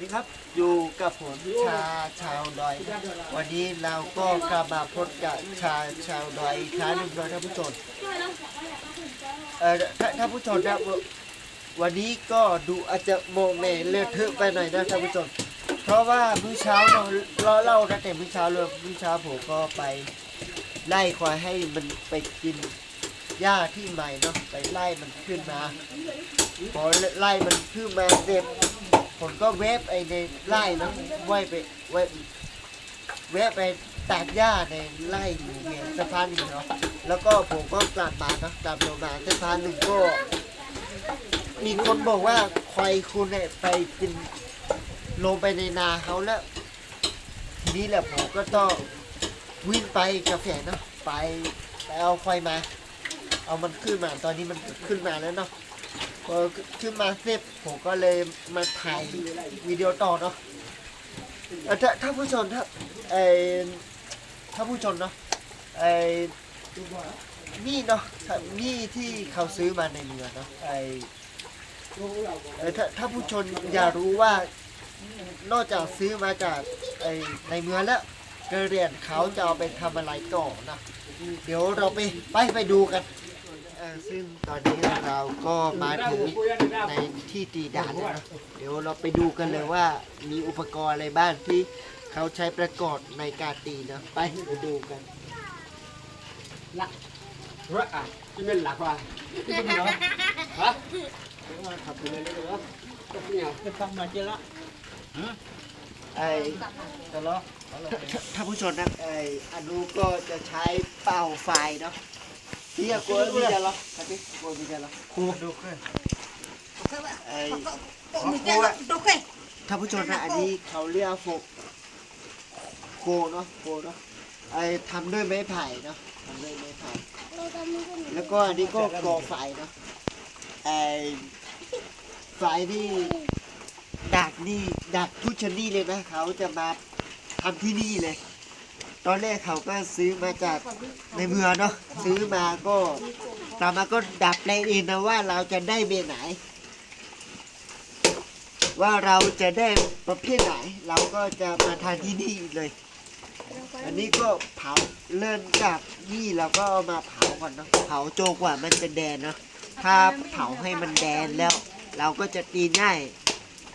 ดีครับ อยู่กับผมชาชาวดอย วันนี้เราก็กลับมาพบกับชาชาวดอยอีกครั้งหนึ่งนะท่านผู้ชมเอ่อถ้าท่านผู้ชมนะวันนี้ก็ดูอาจจะโมเมเลือดเทอะไปหน่อยนะท่านผู้ชมเพราะว่ามื้อเช้าเราเราเล่าตั้งแต่มื้อเช้าเลยมื้อเช้าผมก็ไปไล่ควายให้มันไปกินหญ้าที่ใหม่เนาะไปไล่มันขึ้นมา พอไล่มันขึ้นมาเสร็จ ผมก็เวฟไอในไล่นะไว้ไปไว้เวฟไปตัดหญ้าในไล่หมู่เวียนสะพานหนึ่งเนาะแล้วก็ผมก็กลับมาเนาะกลับลงมาสะพานหนึ่งก็ มีคนบอกว่าควายคุณเนี่ยไปกินลงไปในนาเขาแล้วทีนี้แหละผมก็ต้องวิ่งไปกาแฟเนาะไปไปเอาควายมา เอามันขึ้นมาตอนนี้มันขึ้นมาแล้วเนาะ พอขึ้นมาเสร็จผมก็เลยมาถ่ายวิดีโอต่อเนาะถ้าถ้าผู้ชมถ้าไอถ้าผู้ชมเนาะไอนี่เนาะถ้านี่ที่เขาซื้อมาในเมืองเนาะไอเอ่อถ้าถ้าผู้ชมอยากรู้ว่านอกจากซื้อมาจากไอในเมืองแล้วกระเรียนเขาจะเอาไปทำอะไรต่อนะเดี๋ยวเราไปไปไปดูกัน เอ่อซึ่งตอนนี้เราก็มาถึงในที่ตีด่านแล้วนะเดี๋ยวเราไปดูกันเลยว่ามีอุปกรณ์อะไรบ้างที่เขาใช้ประกอบในการตีนะไปไปดูกัน Rớt à, chứ nên lạc hoài. Chứ không nữa. Hả? ขับไปเลยเลยเหรอ Không nhiều. Cái phong mà chưa đó. ไอ้ตลอถ้าผู้ชมนะไอ้อนุก็จะใช้เป่าไฟเนาะ พี่อะกลัวมีจะเหรอครับพี่กลัวมีจะเหรอครูดูขึ้นไอ้ถ้าผู้ชมนะอันนี้เขาเรียกโฟโคเนาะโคเนาะไอ้ทำด้วยไม้ไผ่เนาะทำด้วยไม้ไผ่แล้วก็อันนี้ก็ก่อไฟเนาะไอ้ไฟนี่ดักนี่ดักทุกชนิดเลยนะเขาจะมาทำที่นี่เลย ตอนแรกเขาก็ซื้อมาจากในเมืองเนาะซื้อมาก็ตามมาก็ดับแปลงเองนะว่าเราจะได้เบไหน ว่าเราจะได้ประเภทไหน เราก็จะมาทานที่นี่เลย อันนี้ก็เผาเริ่มจากนี่เราก็เอามาเผาก่อนเนาะเผาโจกว่ามันจะแดนเนาะถ้าเผาให้มันแดนแล้ว เราก็จะตีง่าย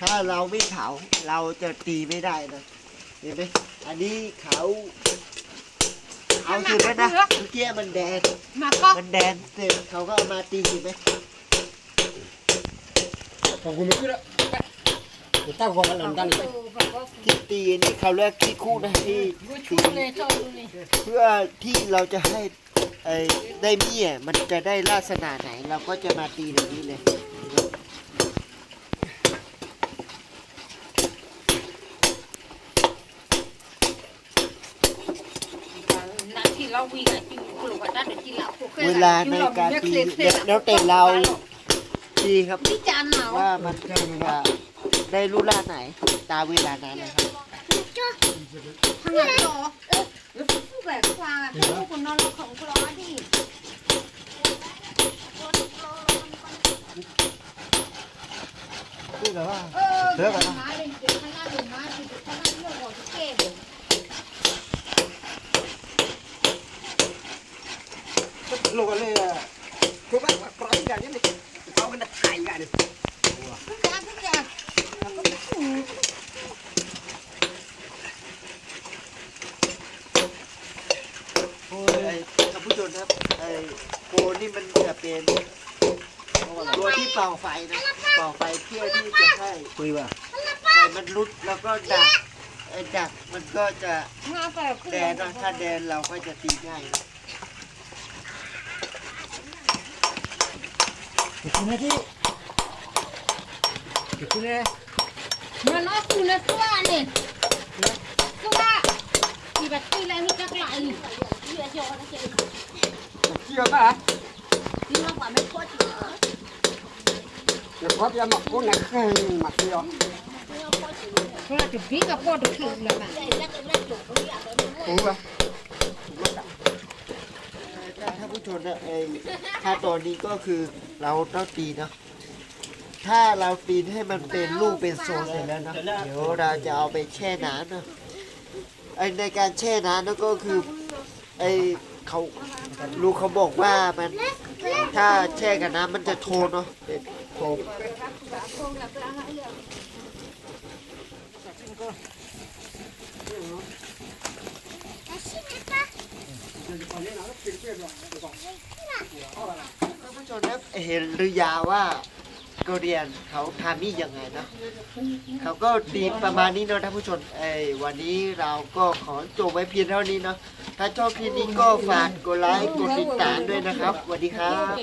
ถ้าเราไม่เผาเราจะตีไม่ได้นะเห็นไหม อันนี้เขาเอาสุดแล้วนะเมื่อกี้มันแดน Maka มันแดนเสร็จเขาก็เอามาตีเห็นไหม Còn của mình cứ đó. Người ta gọi là làm ta này. ที่ตีนี่เขาเรียกขี้คู่นะที่ตีเพื่อที่เราจะให้ไอ้ได้เบี้ยมันจะได้ลักษณะไหน เราก็จะมาตีแบบนี้เลย เวลาในการตีแล้วแต่เราตีครับ Đi chăn nào ว่ามันจะได้รูปร่างไหน ตามเวลานั้นนะครับ Thằng này to Vẻ qua Không của nó nó không có đó đi พูดแบบว่า Ờ Thế Thằng mà. này lên Thằng này lên Thằng này lên Thằng này lên Thằng này lên Lô cái này là cô bác bác có cái này này. Có cái đặt hai cái này. Cứ ra cứ ra Nó có cái phụ โอ้ยอ้ท่านผู้ชมครับโกนี่มันจะเป็นตัวที่เป่าไฟนะเป่าไฟเพื่อที่จะให้ Tùy vào. ไฟมันรุดแล้วก็ดับไอ้ดับมันก็จะ แดนเนะถ้าแดนเราก็จะตีง่ายนะ Cái này đi. Cái này. Mà nó phụ nó qua này Qua Thì bà tuy lại mới chắc lại Thì bà cho nó chạy Chưa ta. Thì nó quả mấy qua chỉ nữa Cái có cái mặt cô này cái mặt kia. Nó là chụp phí cả qua được thử là bà Tùy vào. ถ้าถ้าผู้ชมนะไอ้ถ้าตอนนี้ก็คือเราต้องตีนะ ถ้าเราตีนให้มันเป็นลูกเป็นโซนเสร็จแล้วนะเดี๋ยวเราจะเอาไปแช่น้ำนะไอในการแช่น้ำนั่นก็คือไอเขาลูกเขาบอกว่ามันถ้าแช่กับน้ำมันจะโทนเนาะเป็นโทน ท่านผู้ชมนะเห็นหรือยาว่าเกาหลีเขาทำนี่ยังไงนะเขาก็ตีประมาณนี้เนาะท่านผู้ชมเอ้ยวันนี้เราก็ขอจบไว้เพียงเท่านี้เนาะถ้าชอบคลิปนี้ก็ฝากกดไลค์กดติดตามด้วยนะครับสวัสดีครับ